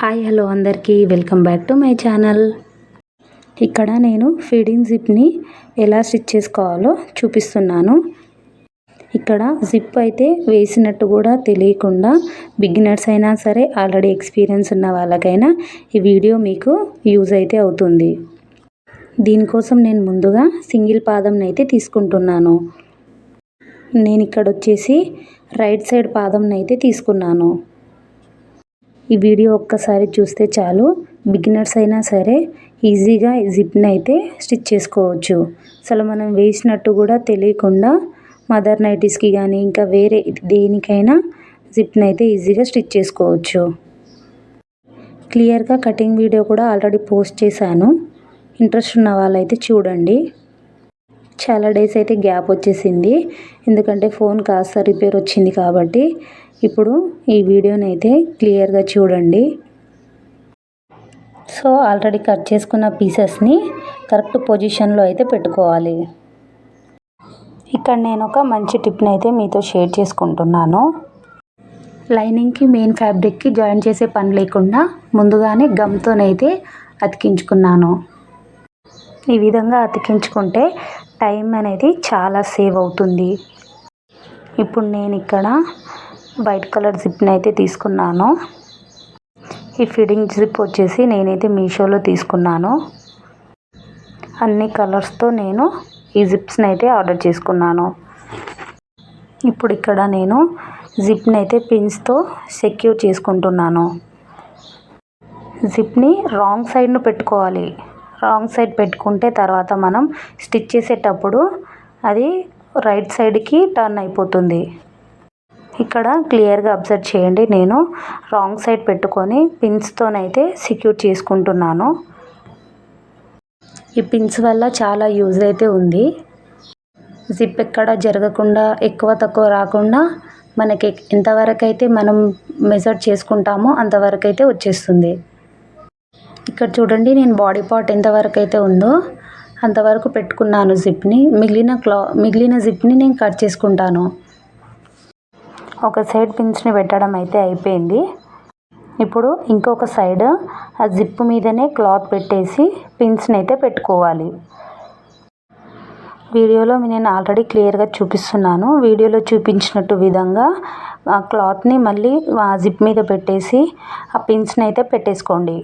Hi hello అందరికీ. Welcome back to my channel. ఇక్కడ నేను ఫీడింగ్ జిప్ని ఎలా స్టిచ్ చేసుకోవాలో చూపిస్తున్నాను. ఇక్కడ జిప్ అయితే వేసినట్టు కూడా తెలియకుండా బిగినర్స్ అయినా సరే ఆల్రెడీ ఎక్స్పీరియన్స్ ఉన్న వాళ్ళకైనా ఈ వీడియో మీకు యూజ్ అయితే అవుతుంది. దీనికోసం నేను ముందుగా సింగిల్ పాదంని అయితే తీసుకుంటున్నాను. నేను ఇక్కడ వచ్చేసి రైట్ సైడ్ పాదంని అయితే తీసుకున్నాను. ఈ వీడియో ఒక్కసారి చూస్తే చాలు. బిగినర్స్ అయినా సరే ఈజీగా జిప్ని అయితే స్టిచ్ చేసుకోవచ్చు. అసలు మనం వేసినట్టు కూడా తెలియకుండా మదర్ నైటీస్కి కానీ ఇంకా వేరే దేనికైనా జిప్ని అయితే ఈజీగా స్టిచ్ చేసుకోవచ్చు. క్లియర్గా కటింగ్ వీడియో కూడా ఆల్రెడీ పోస్ట్ చేశాను. ఇంట్రెస్ట్ ఉన్న వాళ్ళైతే చూడండి. చాలా డేస్ అయితే గ్యాప్ వచ్చేసింది. ఎందుకంటే ఫోన్ కాస్త రిపేర్ వచ్చింది కాబట్టి ఇప్పుడు ఈ వీడియోని అయితే క్లియర్గా చూడండి. సో ఆల్రెడీ కట్ చేసుకున్న పీసెస్ని కరెక్ట్ పొజిషన్లో అయితే పెట్టుకోవాలి. ఇక్కడ నేను ఒక మంచి టిప్ని అయితే మీతో షేర్ చేసుకుంటున్నాను. లైనింగ్కి మెయిన్ ఫ్యాబ్రిక్కి జాయిన్ చేసే పని లేకుండా ముందుగానే గమ్తోనైతే అతికించుకున్నాను. ఈ విధంగా అతికించుకుంటే టైం అనేది చాలా సేవ్ అవుతుంది. ఇప్పుడు నేను ఇక్కడ వైట్ కలర్ జిప్ని అయితే తీసుకున్నాను. ఈ ఫిడింగ్ జిప్ వచ్చేసి నేనైతే మీషోలో తీసుకున్నాను. అన్ని కలర్స్తో నేను ఈ జిప్స్ని అయితే ఆర్డర్ చేసుకున్నాను. ఇప్పుడు ఇక్కడ నేను జిప్ని అయితే పిన్స్తో సెక్యూర్ చేసుకుంటున్నాను. జిప్ని రాంగ్ సైడ్ను పెట్టుకోవాలి. రాంగ్ సైడ్ పెట్టుకుంటే తర్వాత మనం స్టిచ్ చేసేటప్పుడు అది రైట్ సైడ్కి టర్న్ అయిపోతుంది. ఇక్కడ క్లియర్గా అబ్జర్వ్ చేయండి. నేను రాంగ్ సైడ్ పెట్టుకొని పిన్స్తోనైతే సెక్యూర్ చేసుకుంటున్నాను. ఈ పిన్స్ వల్ల చాలా యూజ్ అయితే ఉంది. జిప్ ఎక్కడ జరగకుండా ఎక్కువ తక్కువ రాకుండా మనకి ఎంతవరకు అయితే మనం మెజర్ చేసుకుంటామో అంతవరకు అయితే వచ్చేస్తుంది. ఇక్కడ చూడండి నేను బాడీ పార్ట్ ఎంతవరకు అయితే ఉందో అంతవరకు పెట్టుకున్నాను జిప్ని మిగిలిన క్లా మిగిలిన జిప్ని నేను కట్ చేసుకుంటాను. ఒక సైడ్ పిన్స్ని పెట్టడం అయితే అయిపోయింది. ఇప్పుడు ఇంకొక సైడ్ ఆ జిప్ మీదనే క్లాత్ పెట్టేసి పిన్స్ని అయితే పెట్టుకోవాలి. వీడియోలో నేను ఆల్రెడీ క్లియర్గా చూపిస్తున్నాను. వీడియోలో చూపించినట్టు విధంగా ఆ క్లాత్ని మళ్ళీ ఆ జిప్ మీద పెట్టేసి ఆ పిన్స్ని అయితే పెట్టేసుకోండి.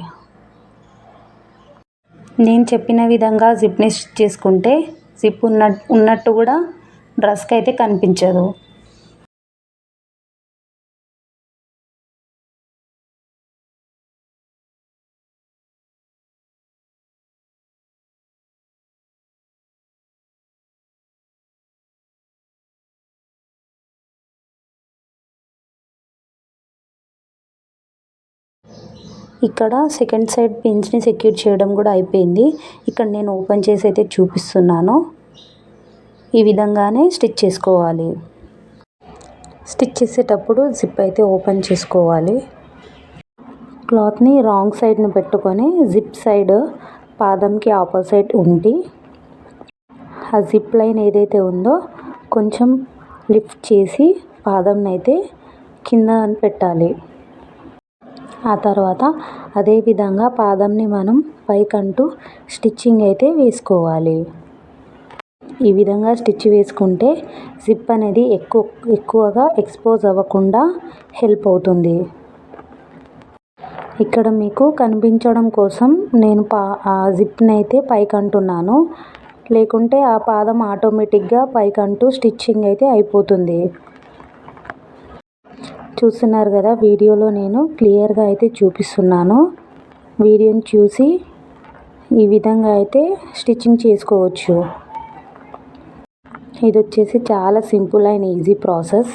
నేను చెప్పిన విధంగా జిప్ని స్టిచ్ చేసుకుంటే జిప్ ఉన్న ఉన్నట్టు కూడా డ్రెస్కి అయితే కనిపించదు. ఇక్కడ సెకండ్ సైడ్ పిన్స్ని సెక్యూర్ చేయడం కూడా అయిపోయింది. ఇక్కడ నేను ఓపెన్ చేసి అయితే చూపిస్తున్నాను. ఈ విధంగానే స్టిచ్ చేసుకోవాలి. స్టిచ్ చేసేటప్పుడు జిప్ అయితే ఓపెన్ చేసుకోవాలి. క్లాత్ని రాంగ్ సైడ్ని పెట్టుకొని జిప్ సైడ్ పాదంకి ఆపోజిట్ ఉండి ఆ జిప్ లైన్ ఏదైతే ఉందో కొంచెం లిఫ్ట్ చేసి పాదంని అయితే కింద పెట్టాలి. ఆ తర్వాత అదేవిధంగా పాదంని మనం పైకంటూ స్టిచ్చింగ్ అయితే వేసుకోవాలి. ఈ విధంగా స్టిచ్ వేసుకుంటే జిప్ అనేది ఎక్కువ ఎక్కువగా ఎక్స్పోజ్ అవ్వకుండా హెల్ప్ అవుతుంది. ఇక్కడ మీకు కనిపించడం కోసం నేను పా ఆ జిప్ని అయితే పైకంటున్నాను. లేకుంటే ఆ పాదం ఆటోమేటిక్గా పైకంటూ స్టిచ్చింగ్ అయితే అయిపోతుంది. చూస్తున్నారు కదా వీడియోలో నేను క్లియర్గా అయితే చూపిస్తున్నాను. వీడియోని చూసి ఈ విధంగా అయితే స్టిచ్చింగ్ చేసుకోవచ్చు. ఇది వచ్చేసి చాలా simple and easy process.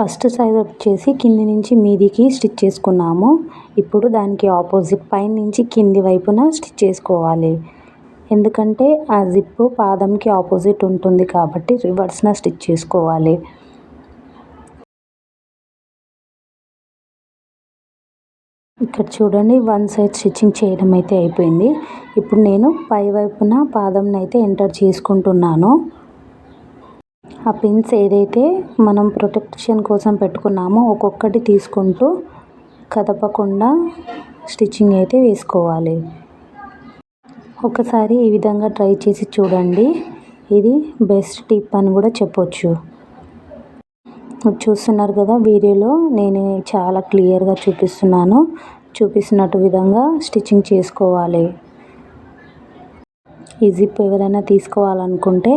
First size వచ్చేసి కింది నుంచి మీదికి స్టిచ్ చేసుకున్నాము. ఇప్పుడు దానికి ఆపోజిట్ పైన నుంచి కింది వైపున స్టిచ్ చేసుకోవాలి. ఎందుకంటే ఆ జిప్ పాదంకి ఆపోజిట్ ఉంటుంది కాబట్టి రివర్స్న స్టిచ్ చేసుకోవాలి. ఇక్కడ చూడండి వన్ సైడ్ స్టిచ్చింగ్ చేయడం అయితే అయిపోయింది. ఇప్పుడు నేను పై వైపున పాదంని అయితే ఎంటర్ చేసుకుంటున్నాను. ఆ పిన్స్ ఏదైతే మనం ప్రొటెక్షన్ కోసం పెట్టుకున్నామో ఒక్కొక్కటి తీసుకుంటూ కదపకుండా స్టిచ్చింగ్ అయితే వేసుకోవాలి. ఒకసారి ఈ విధంగా ట్రై చేసి చూడండి. ఇది బెస్ట్ టిప్ అని కూడా చెప్పొచ్చు. చూస్తున్నారు కదా వీడియోలో నేను చాలా క్లియర్గా చూపిస్తున్నాను. చూపిస్తున్నట్టు విధంగా స్టిచ్చింగ్ చేసుకోవాలి. ఈ జిప్ ఎవరైనా తీసుకోవాలనుకుంటే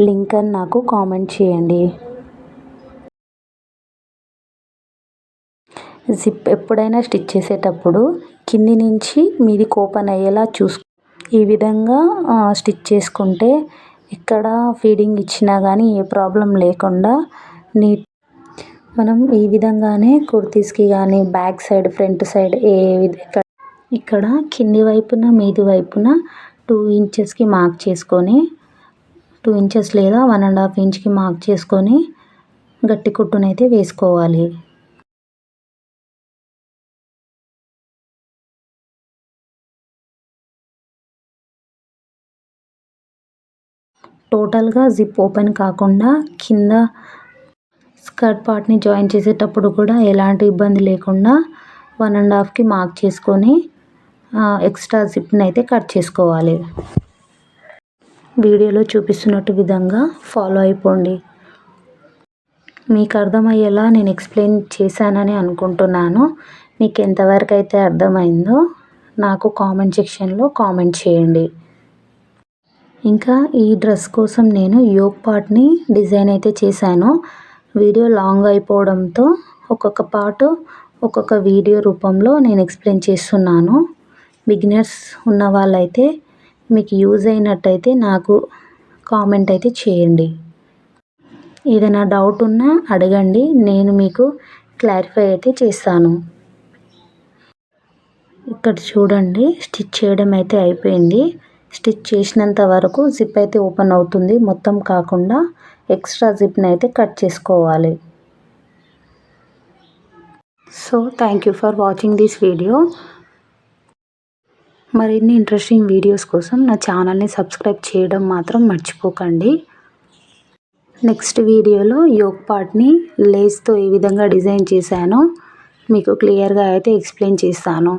లింక్ అని నాకు కామెంట్ చేయండి. జిప్ ఎప్పుడైనా స్టిచ్ చేసేటప్పుడు కింది నుంచి మీది కోపన్ అయ్యేలా చూసు ఈ విధంగా స్టిచ్ చేసుకుంటే ఎక్కడ ఫీడింగ్ ఇచ్చినా కానీ ఏ ప్రాబ్లం లేకుండా నీట్. మనం ఈ విధంగానే కుర్తీస్కి కానీ బ్యాక్ సైడ్ ఫ్రంట్ సైడ్ ఏ విధ ఇక్కడ కింది వైపున మీది వైపున టూ ఇంచెస్కి మార్క్ చేసుకొని టూ ఇంచెస్ లేదా వన్ అండ్ హాఫ్ ఇంచ్కి మార్క్ చేసుకొని గట్టి కుట్టునైతే వేసుకోవాలి. టోటల్గా జిప్ ఓపెన్ కాకుండా కింద స్కర్ట్ పార్ట్ని జాయిన్ చేసేటప్పుడు కూడా ఎలాంటి ఇబ్బంది లేకుండా వన్ అండ్ హాఫ్కి మార్క్ చేసుకొని ఎక్స్ట్రా జిప్ని అయితే కట్ చేసుకోవాలి. వీడియోలో చూపిస్తున్నట్టు విధంగా ఫాలో అయిపోండి. మీకు అర్థమయ్యేలా నేను ఎక్స్ప్లెయిన్ చేశానని అనుకుంటున్నాను. మీకు ఎంతవరకు అయితే అర్థమైందో నాకు కామెంట్ సెక్షన్లో కామెంట్ చేయండి. ఇంకా ఈ డ్రెస్ కోసం నేను యోగ్ పార్ట్ని డిజైన్ అయితే చేశాను. వీడియో లాంగ్ అయిపోవడంతో ఒక్కొక్క పార్ట్ ఒక్కొక్క వీడియో రూపంలో నేను ఎక్స్ప్లెయిన్ చేస్తున్నాను. బిగినర్స్ ఉన్న వాళ్ళైతే మీకు యూజ్ అయినట్టయితే నాకు కామెంట్ అయితే చేయండి. ఏదైనా డౌట్ ఉన్నా అడగండి నేను మీకు క్లారిఫై అయితే చేస్తాను. ఇక్కడ చూడండి స్టిచ్ చేయడం అయితే అయిపోయింది. స్టిచ్ చేసినంత వరకు జిప్ అయితే ఓపెన్ అవుతుంది. మొత్తం కాకుండా ఎక్స్ట్రా జిప్ని అయితే కట్ చేసుకోవాలి. So thank you for watching this video. మరిన్ని ఇంట్రెస్టింగ్ వీడియోస్ కోసం నా ఛానల్ని సబ్స్క్రైబ్ చేయడం మాత్రం మర్చిపోకండి. నెక్స్ట్ వీడియోలో యోగ్ పార్ట్ని లేస్తో ఏ విధంగా డిజైన్ చేశానో మీకు క్లియర్గా అయితే ఎక్స్ప్లెయిన్ చేస్తాను.